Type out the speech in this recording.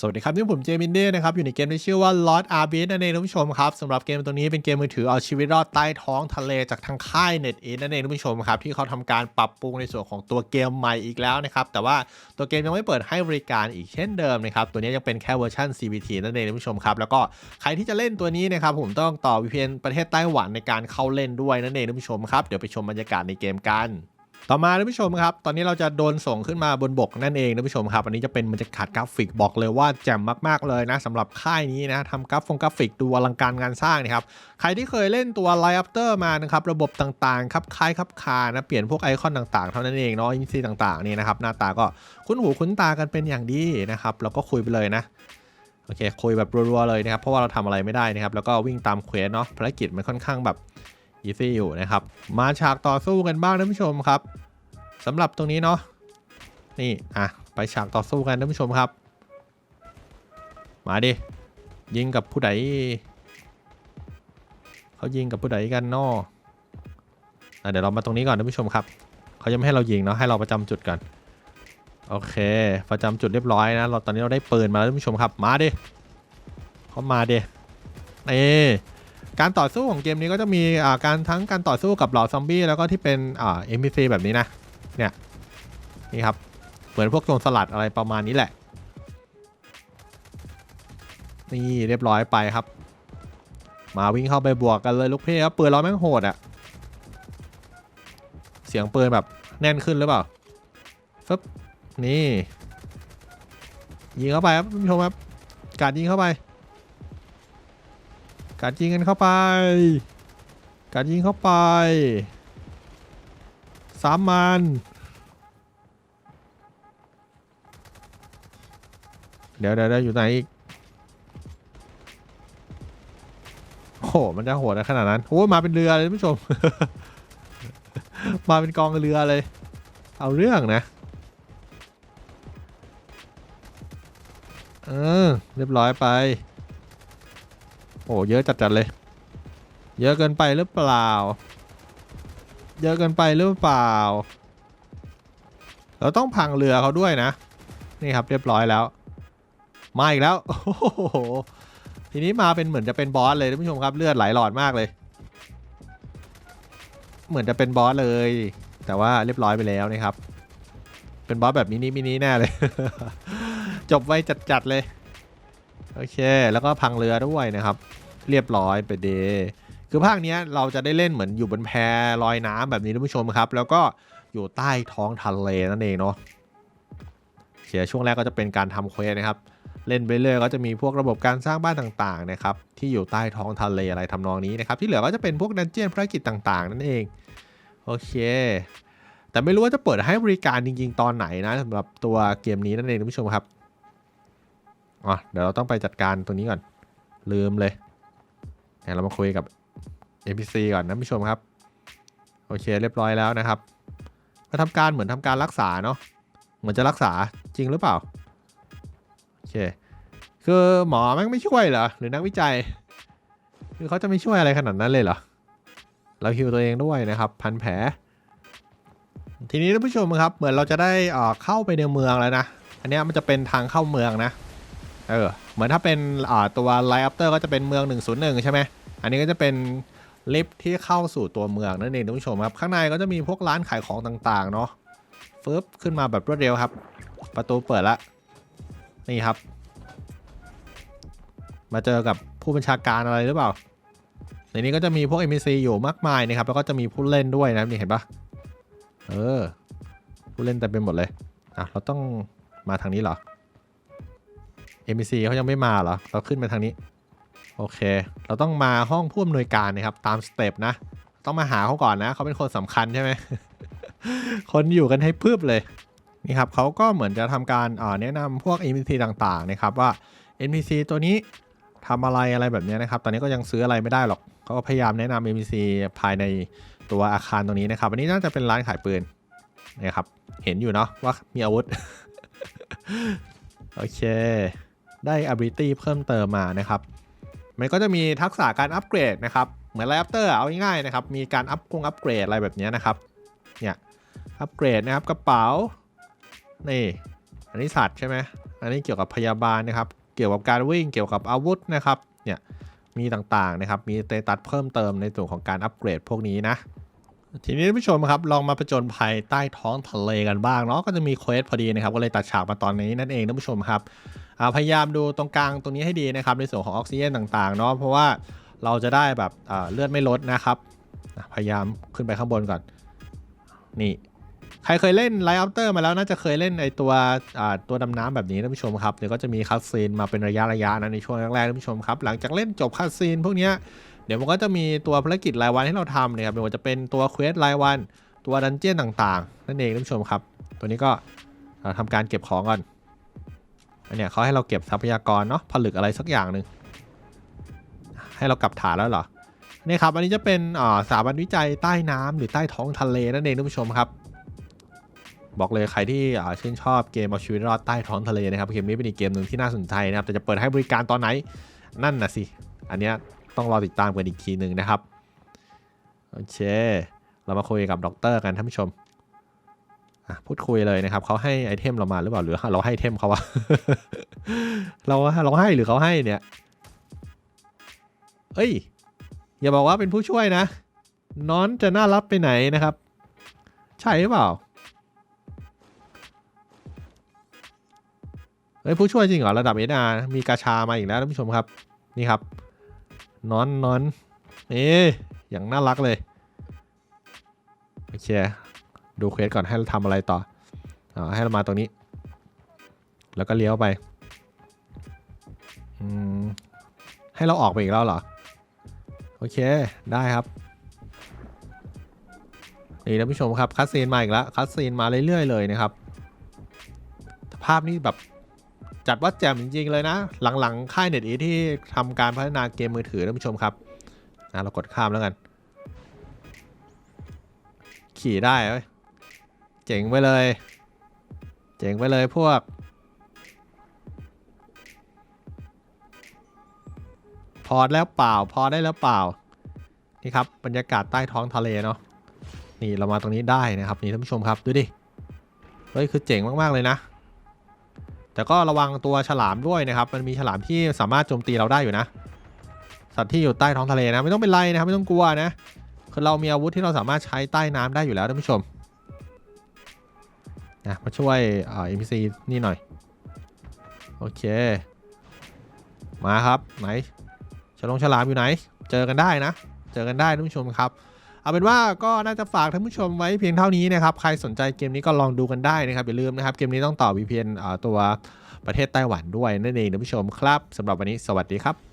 สวัสดีครับนี่ผมเจมินเด้นะครับ อยู่ในเกมที่ชื่อว่า Lost Arbit นั่นเองท่านผู้ชมครับสำหรับเกมตัวนี้เป็นเกมมือถือเอาชีวิตรอดใต้ท้องทะเลจากทางค่าย Net นั่นเองท่านผู้ชมครับ ที่เขาทำการปรับปรุงในส่วนของตัวเกมใหม่อีกแล้วนะครับ แต่ว่าตัวเกมยังไม่เปิดให้บริการอีกเช่นเดิมนะครับ ตัวนี้ยังเป็นแค่เวอร์ชัน CVT นั่นเองท่านผู้ชมครับ แล้วก็ใครที่จะเล่นตัวนี้นะครับผมต้องต่อ VPN ประเทศไต้หวันในการเข้าเล่นด้วยนั่นเองท่านผู้ชมครับเดี๋ยวไปชมบรรยากาศในเกมกัน ต่อมาท่านผู้ชมครับ ตอนนี้เราจะโดนส่งขึ้นมาบนบกนั่นเองท่านผู้ชมครับ อันนี้จะเป็นบรรยากาศกราฟิกบอกเลยว่าแจ่มมากๆเลยนะสำหรับค่ายนี้นะทำกราฟงกราฟิกดูอลังการงานสร้างนะครับ ใครที่เคยเล่นตัว l i อ e After มานะครับ ระบบต่างๆครับคล้ายครับคานะเปลี่ยนพวกไอคอนต่างๆ เท่านั้นเองเนาะอินซีต่างๆนี่นะครับหน้าตาก็คุ้นหูคุ้นตากันเป็นอย่างดีนะครับแล้วก็คุยไปเลยนะโอเคคุยแบบรัวๆเลยนะครับเพราะว่าเราทำอะไรไม่ได้นะครับแล้วก็วิ่งตามเควสเนาะภารกิจมันค่อนข้างแบบ อีซี่อยู่นะครับ มาฉากต่อสู้กันบ้างท่านผู้ชมครับสำหรับตรงนี้เนาะนี่อะไปฉากต่อสู้กันท่านผู้ชมครับ มาดิยิงกับผู้ใดเขายิงกับผู้ใดกันเนาะอะเดี๋ยวเรามาตรงนี้ก่อนท่านผู้ชมครับเขายังไม่ให้เรายิงเนาะให้เราประจำจุดกันโอเค ประจำจุดเรียบร้อยนะเราตอนนี้เราได้ปืนมาแล้วท่านผู้ชมครับ มาดิเขามาดินี่ การต่อสู้ของเกมนี้ก็จะมีอ่าการทั้งการต่อสู้กับเหล่าซอมบี้แล้วก็ที่เป็นอ่า NPC แบบนี้นะเนี่ยนี่ครับเหมือนพวกโจรสลัดอะไรประมาณนี้แหละ นี่เรียบร้อยไปครับ มาวิ่งเข้าไปบวกกันเลยลูกเพี่ครับปืนเราแม่งโหดอะเสียงปืนแบบแน่นขึ้นหรือเปล่าฟึบนี่ยิงเข้าไปครับท่านผู้ชมครับการยิงเข้าไป การยิงกันเข้าไปการยิงเข้าไป สามมันเดี๋ยวเดี๋ยวอยู่ไหนอีก โอ้โห มันจะโหดขนาดนั้น โอ้มาเป็นเรือเลยท่านผู้ชม มาเป็นกองเรือเลย เอาเรื่องนะ เออ เรียบร้อยไป โอ้เยอะจัดๆเลย เยอะเกินไปหรือเปล่า เยอะเกินไปหรือเปล่า เราต้องพังเรือเขาด้วยนะ นี่ครับเรียบร้อยแล้ว มาอีกแล้วโอ้โหทีนี้มาเป็นเหมือนจะเป็นบอสเลยท่านผู้ชมครับเลือดไหลหลอดมากเลย เหมือนจะเป็นบอสเลย แต่ว่าเรียบร้อยไปแล้วนะครับ เป็นบอสแบบมินิมินิแน่เลย จบไวจัดๆเลย โอเค แล้วก็พังเรือด้วยนะครับ เรียบร้อยไปเดย์คือภาคนี้เราจะได้เล่นเหมือนอยู่บนแพลอยน้ำแบบนี้ท่านผู้ชมครับ แล้วก็อยู่ใต้ท้องทะเลนั่นเองเนาะเขียช่วงแรกก็จะเป็นการทำเควสนะครับ เล่นไปเรื่อยก็จะมีพวกระบบการสร้างบ้านต่างๆนะครับที่อยู่ใต้ท้องทะเลอะไรทำนองนี้นะครับ ที่เหลือก็จะเป็นพวกดันเจียนภารกิจต่างๆ นั่นเองโอเค แต่ไม่รู้ว่าจะเปิดให้บริการจริง ๆ ตอนไหนนะสำหรับตัวเกมนี้นั่นเองท่านผู้ชมครับ อ๋อเดี๋ยวเราต้องไปจัดการตัวนี้ก่อน ลืมเลยเดี๋ยวเรามาคุยกับ NPC ก่อนนะผู้ชมครับ โอเคเรียบร้อยแล้วนะครับก็ทำการเหมือนทำการรักษาเนาะเหมือนจะรักษาจริงหรือเปล่าโอเคคือหมอแม่งไม่ช่วยเหรอหรือนักวิจัยคือเขาจะไม่ช่วยอะไรขนาดนั้นเลยเหรอเราฮิวตัวเองด้วยนะครับ พันแผล ทีนี้ท่านผู้ชมครับ เหมือนเราจะได้เอ่อเข้าไปในเมืองแล้วนะ อันนี้มันจะเป็นทางเข้าเมืองนะ เออ เหมือนถ้าเป็นอ่าตัวไลท์อัปเตอร์ก็จะเป็นเมือง 101 ใช่ไหม อันนี้ก็จะเป็นลิฟท์ที่เข้าสู่ตัวเมืองนั่นเองท่านผู้ชมครับ ข้างในก็จะมีพวกร้านขายของต่างๆ เนาะฟึบขึ้นมาแบบรวดเร็วครับ ประตูเปิดละนี่ครับ มาเจอกับผู้บัญชาการอะไรหรือเปล่า ในนี้ก็จะมีพวก NPC อยู่มากมายนะครับ แล้วก็จะมีผู้เล่นด้วยนะนี่เห็นปะเออ ผู้เล่นเต็มไปหมดเลยอะเราต้องมาทางนี้เหรอ NPC เขายังไม่มาเหรอ เราขึ้นไปทางนี้ โอเค เราต้องมาห้องผู้อำนวยการนะครับ ตามสเต็ปนะ ต้องมาหาเขาก่อนนะ เขาเป็นคนสำคัญใช่ไหม คนอยู่กันให้พืบเลย นี่ครับเขาก็เหมือนจะทำการแนะนำพวก NPC ต่างๆนะครับว่า NPC ตัวนี้ทำอะไรอะไรแบบนี้นะครับ ตอนนี้ก็ยังซื้ออะไรไม่ได้หรอก เขาก็พยายามแนะนำ NPC ภายในตัวอาคารตรงนี้นะครับ อันนี้น่าจะเป็นร้านขายปืนนะครับ เห็นอยู่เนาะว่ามีอาวุธ โอเค ได้ ability เพิ่มเติมมานะครับ มันก็จะมีทักษะการอัปเกรดนะครับ เหมือนไลอัปเตอร์เอาง่ายๆนะครับ มีการอัพกงอัปเกรดอะไรแบบนี้นะครับ เนี่ย อัปเกรดนะครับกระเป๋า นี่ อันนี้สัตว์ใช่ไหม อันนี้เกี่ยวกับพยาบาลนะครับ เกี่ยวกับการวิ่ง เกี่ยวกับอาวุธนะครับ เนี่ย มีต่างๆนะครับ มีเตตัสเพิ่มเติมในส่วนของการอัปเกรดพวกนี้นะทีนี้ท่านผู้ชมครับลองมาผจญภัยใต้ท้องทะเลกันบ้างเนาะก็จะมีเควสพอดีนะครับ ก็เลยตัดฉากมาตอนนี้นั่นเองท่านผู้ชมครับ พยายามดูตรงกลางตรงนี้ให้ดีนะครับ ในส่วนของออกซิเจนต่างๆเนาะเพราะว่าเราจะได้แบบเลือดไม่ลดนะครับ พยายามขึ้นไปข้างบนก่อน นี่ใครเคยเล่นไลท์อัปเตอร์มาแล้วน่าจะเคยเล่นไอตัวตัวดำน้ำแบบนี้ท่านผู้ชมครับเดี๋ยวก็จะมีคัสซีนมาเป็นระยะระยะๆนะในช่วงแรกๆท่านผู้ชมครับ หลังจากเล่นจบคัสซีนพวกนี้เดี๋ยวมันก็จะมีตัวภารกิจรายวันให้เราทำนะครับไม่ว่าจะเป็นตัวเควสรายวัน ตัวดันเจี้ยนต่างๆ นั่นเองท่านผู้ชมครับ ตัวนี้ก็เอ่อทำการเก็บของก่อน อันเนี้ยเขาให้เราเก็บทรัพยากรเนาะผลึกอะไรสักอย่างหนึ่งให้เรากลับฐานแล้วเหรอนี่ครับอันนี้จะเป็นอ่าสถาบันวิจัยใต้น้ำหรือใต้ท้องทะเลนั่นเองท่านผู้ชมครับ บอกเลยใครที่อ่าชื่นชอบเกมเอาชีวิตรอดใต้ท้องทะเลนะครับเกมนี้เป็นอีกเกมหนึ่งที่น่าสนใจนะครับแต่จะเปิดให้บริการตอนไหนนั่นนะสิอันเนี้ยต้องรอติดตามกันอีกทีหนึ่งนะครับโอเค เรามาคุยกับด็อกเตอร์กันท่านผู้ชม พูดคุยเลยนะครับเขาให้ไอเทมเรามาหรือเปล่าหรือเราให้เทมเขาวะเราเราให้หรือเขาให้เนี่ยเอ้ย อย่าบอกว่าเป็นผู้ช่วยนะ น้อนจะน่ารับไปไหนนะครับ ใช่หรือเปล่าเฮ้ยผู้ช่วยจริงเหรอระดับเอนามีกาชามาอีกแล้วท่านผู้ชมครับ นี่ครับนอนนอนเอ๊อย่างน่ารักเลยโอเค ดูเควสก่อนให้เราทำอะไรต่ออให้เรามาตรงนี้ แล้วก็เลี้ยวไปให้เราออกไปอีกแล้วเหรอ โอเค ได้ครับ นี่ท่านผู้ชมครับ คัสซีนมาอีกแล้ว คัสซีนมาเรื่อยๆเลยนะครับ ภาพนี้แบบจัดว่าแจ่มจริงๆเลยนะ หลังๆ ค่ายเน็ตอีที่ทำการพัฒนาเกมมือถือท่านผู้ชมครับนะเรากดข้ามแล้วกัน ขี่ได้เว้ย เจ๋งไปเลย เจ๋งไปเลยพวก พอแล้วเปล่า พอได้แล้วเปล่า นี่ครับบรรยากาศใต้ท้องทะเลเนาะ นี่เรามาตรงนี้ได้นะครับนี่ท่านผู้ชมครับดูดิ เฮ้ยคือเจ๋งมาก ๆ เลยนะ แต่ก็ระวังตัวฉลามด้วยนะครับ มันมีฉลามที่สามารถโจมตีเราได้อยู่นะ สัตว์ที่อยู่ใต้ท้องทะเลนะ ไม่ต้องเป็นไรนะครับไม่ต้องกลัวนะ คือเรามีอาวุธที่เราสามารถใช้ใต้น้ำได้อยู่แล้วท่านผู้ชม นะมาช่วยเอ่อ NPC นี่หน่อย โอเค มาครับไหนฉลองฉลามอยู่ไหน เจอกันได้นะ เจอกันได้ท่านผู้ชมครับเอาเป็นว่าก็น่าจะฝากท่านผู้ชมไว้เพียงเท่านี้นะครับ ใครสนใจเกมนี้ก็ลองดูกันได้นะครับ อย่าลืมนะครับ เกมนี้ต้องต่อ VPN อ่าตัวประเทศไต้หวันด้วยนั่นเองท่านผู้ชมครับสำหรับวันนี้สวัสดีครับ